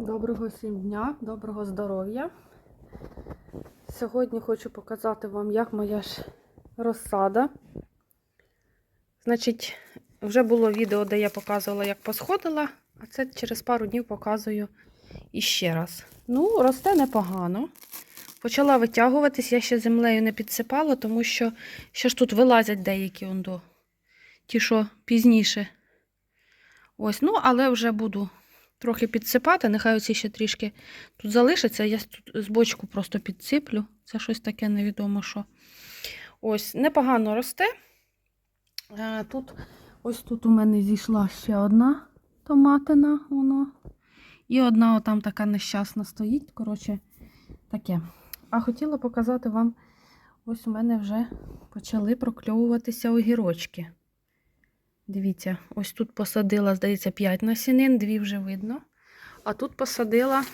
Доброго всім дня, доброго здоров'я. Сьогодні хочу показати вам, як моя ж розсада. Значить, вже було відео, де я показувала, як посходила, а це через пару днів показую іще раз. Ну, росте непогано. Почала витягуватись, я ще землею не підсипала, тому що ще ж тут вилазять деякі ондо. Ті, що пізніше. Ось, ну, але вже буду трохи підсипати. Нехай оці ще трішки тут залишиться. Я тут з бочку просто підсиплю. Це щось таке невідомо що. Ось, непогано росте. Е, Тут, ось тут у мене зійшла ще одна томатина. Воно. І одна отам така нещасна стоїть. Коротше, таке. А хотіла показати вам, ось у мене вже почали прокльовуватися огірочки. Дивіться, ось тут посадила, здається, 5 насінин, дві вже видно. А тут посадила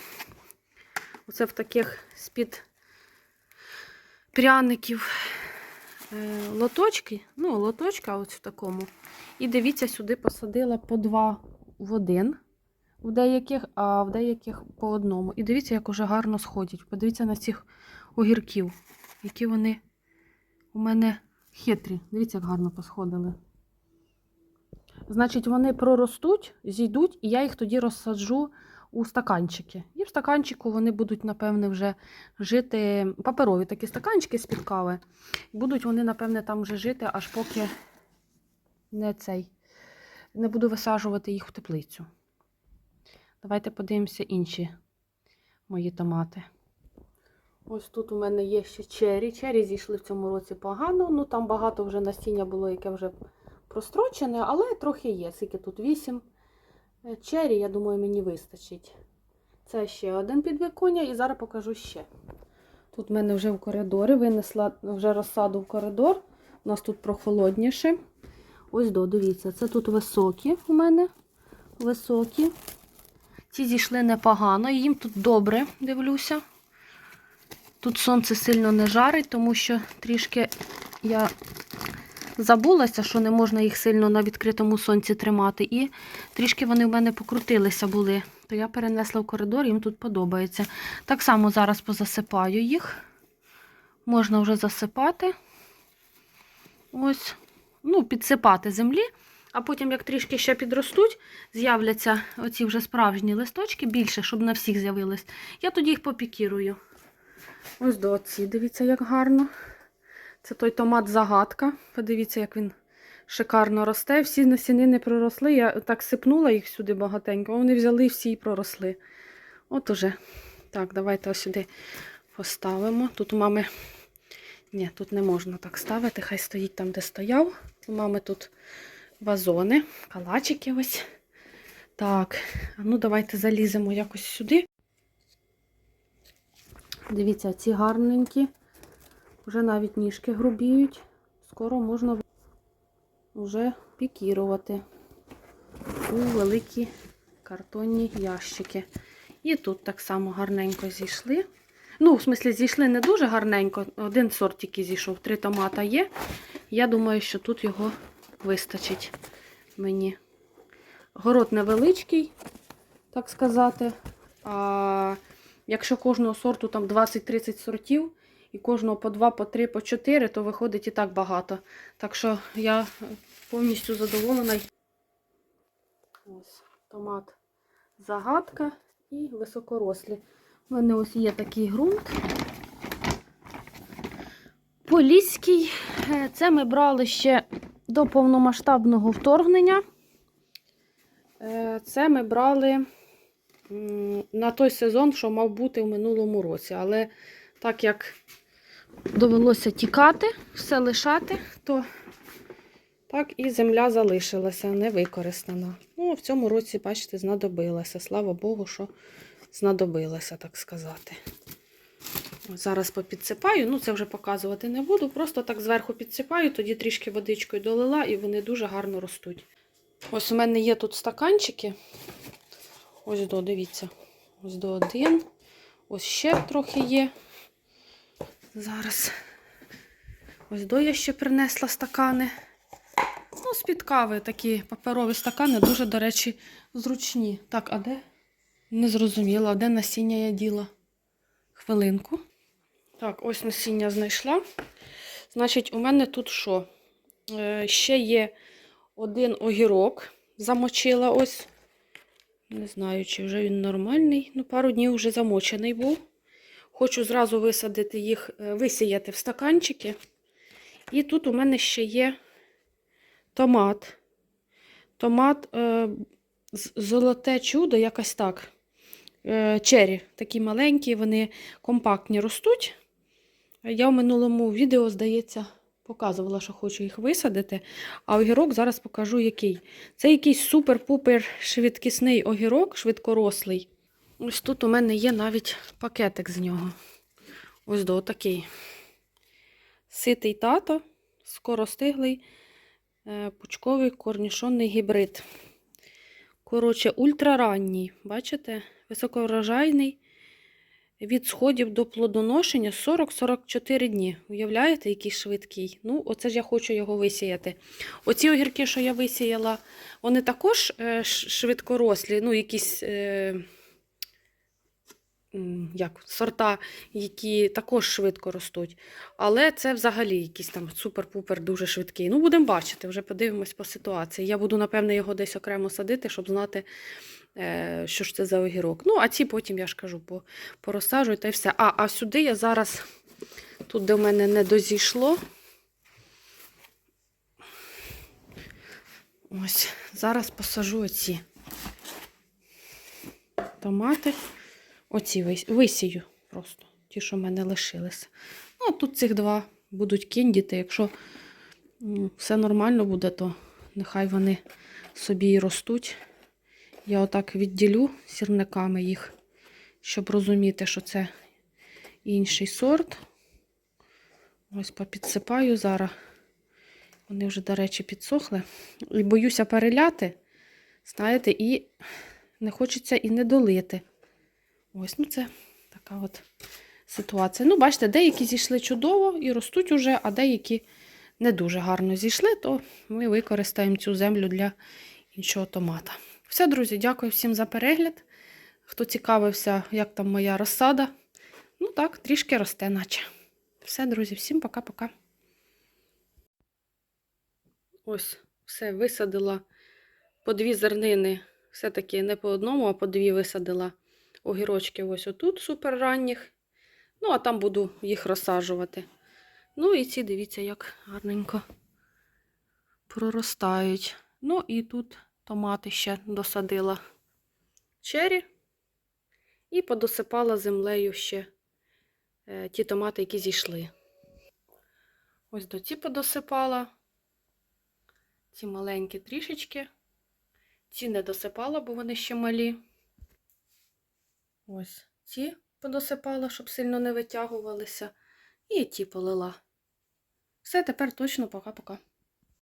оце в таких з-під пряників е, лоточки. Ну, лоточка ось в такому. І дивіться, сюди посадила по два в один, в деяких, а в деяких по одному. І дивіться, як уже гарно сходять. Подивіться на цих огірків, які вони у мене хитрі. Дивіться, як гарно посходили. Значить, вони проростуть, зійдуть, і я їх тоді розсаджу у стаканчики. І в стаканчику вони будуть, напевне, вже жити паперові такі стаканчики з-під кави. Будуть вони, напевне, там вже жити, аж поки не цей. Не буду висаджувати їх в теплицю. Давайте подивимося інші мої томати. Ось тут у мене є ще чері. Чері зійшли в цьому році погано. Ну там багато вже насіння було, яке вже прострочене, але трохи є. Скільки тут 8 чері, я думаю, мені вистачить. Це ще один підвіконня, і зараз покажу ще. Тут в мене вже в коридорі винесла вже розсаду в коридор. У нас тут прохолодніше. Ось до, дивіться, це тут високі у мене. Високі. Ці зійшли непогано, їм тут добре дивлюся. Тут сонце сильно не жарить, тому що трішки я забулася, що не можна їх сильно на відкритому сонці тримати. І трішки вони в мене покрутилися були. То я перенесла в коридор, їм тут подобається. Так само зараз позасипаю їх. Можна вже засипати. Ось, ну, підсипати землі. А потім, як трішки ще підростуть, з'являться оці вже справжні листочки більше, щоб на всіх з'явилось. Я тоді їх попікірую. Ось до оці, дивіться, як гарно. Це той томат загадка. Подивіться, як він шикарно росте. Всі насінини проросли. Я так сипнула їх сюди багатенько. Вони взяли всі і проросли. От уже. Так, давайте ось сюди поставимо. Тут у мами. Ні, тут не можна так ставити. Хай стоїть там, де стояв. У мами тут вазони, калачики ось. Так, ну давайте заліземо якось сюди. Дивіться, ці гарненькі. Вже навіть ніжки грубіють. Скоро можна вже пікірувати у великі картонні ящики. І тут так само гарненько зійшли. Ну, в смислі, зійшли не дуже гарненько. Один сорт тільки зійшов, три томата є. Я думаю, що тут його вистачить мені. Город невеличкий, так сказати. А якщо кожного сорту там 20-30 сортів, і кожного по 2, по 3, по 4, то виходить і так багато. Так що я повністю задоволена. Ось томат загадка і високорослі. У мене ось є такий ґрунт. Поліський. Е, Це ми брали ще до повномасштабного вторгнення. Е, Це ми брали на той сезон, що мав бути в минулому році. Але так як довелося тікати, все лишати, то так і земля залишилася, не використана. Ну, в цьому році, бачите, знадобилася. Слава Богу, що знадобилася, так сказати. Зараз попідсипаю, ну це вже показувати не буду. Просто так зверху підсипаю, тоді трішки водичкою долила і вони дуже гарно ростуть. Ось у мене є тут стаканчики. Ось до, дивіться. Ось до один. Ось ще трохи є. Зараз. Ось до я ще принесла стакани. Ну, з-під кави такі паперові стакани, дуже, до речі, зручні. Так, а де? Не зрозуміла, де насіння я діла. Хвилинку. Так, ось насіння знайшла. Значить, у мене тут що? Е, ще є один огірок. Замочила ось. Не знаю, чи вже він нормальний. Ну, пару днів вже замочений був. Хочу зразу висадити їх, е, висіяти в стаканчики. І тут у мене ще є томат. Томат е, золоте чудо, якось так. Е, чері, такі маленькі, вони компактні ростуть. Я в минулому відео, здається, показувала, що хочу їх висадити. А огірок зараз покажу, який. Це якийсь супер-пупер швидкісний огірок, швидкорослий. Ось тут у мене є навіть пакетик з нього. Ось до такий. Ситий тато, скоростиглий, е, пучковий корнішонний гібрид. Коротше, ультраранній, бачите? Високоврожайний. Від сходів до плодоношення 40-44 дні. Уявляєте, який швидкий? Ну, оце ж я хочу його висіяти. Оці огірки, що я висіяла, вони також е, швидкорослі, ну, якісь е, як, сорта, які також швидко ростуть. Але це взагалі якийсь там супер-пупер дуже швидкий. Ну, будемо бачити, вже подивимось по ситуації. Я буду, напевне, його десь окремо садити, щоб знати, е, що ж це за огірок. Ну, а ці потім, я ж кажу, по, порозсаджую та й все. А, а сюди я зараз, тут де в мене не дозійшло. Ось, зараз посажу оці томати. Оці висію просто, ті, що в мене лишилися. Ну, а тут цих два будуть кіндіти. Якщо все нормально буде, то нехай вони собі і ростуть. Я отак відділю сірниками їх, щоб розуміти, що це інший сорт. Ось попідсипаю зараз. Вони вже, до речі, підсохли. І боюся переляти, знаєте, і не хочеться і не долити. Ось, ну це така от ситуація. Ну, бачите, деякі зійшли чудово і ростуть уже, а деякі не дуже гарно зійшли, то ми використаємо цю землю для іншого томата. Все, друзі, дякую всім за перегляд. Хто цікавився, як там моя розсада. Ну так, трішки росте, наче. Все, друзі, всім пока-пока. Ось, все, висадила по дві зернини. Все-таки не по одному, а по дві висадила огірочки ось отут супер ранніх. Ну, а там буду їх розсаджувати. Ну і ці, дивіться, як гарненько проростають. Ну і тут томати ще досадила чері. І подосипала землею ще е, ті томати, які зійшли. Ось до ці подосипала. Ці маленькі трішечки. Ці не досипала, бо вони ще малі. Ось ці подосипала, щоб сильно не витягувалися. І ті полила. Все, тепер точно пока-пока.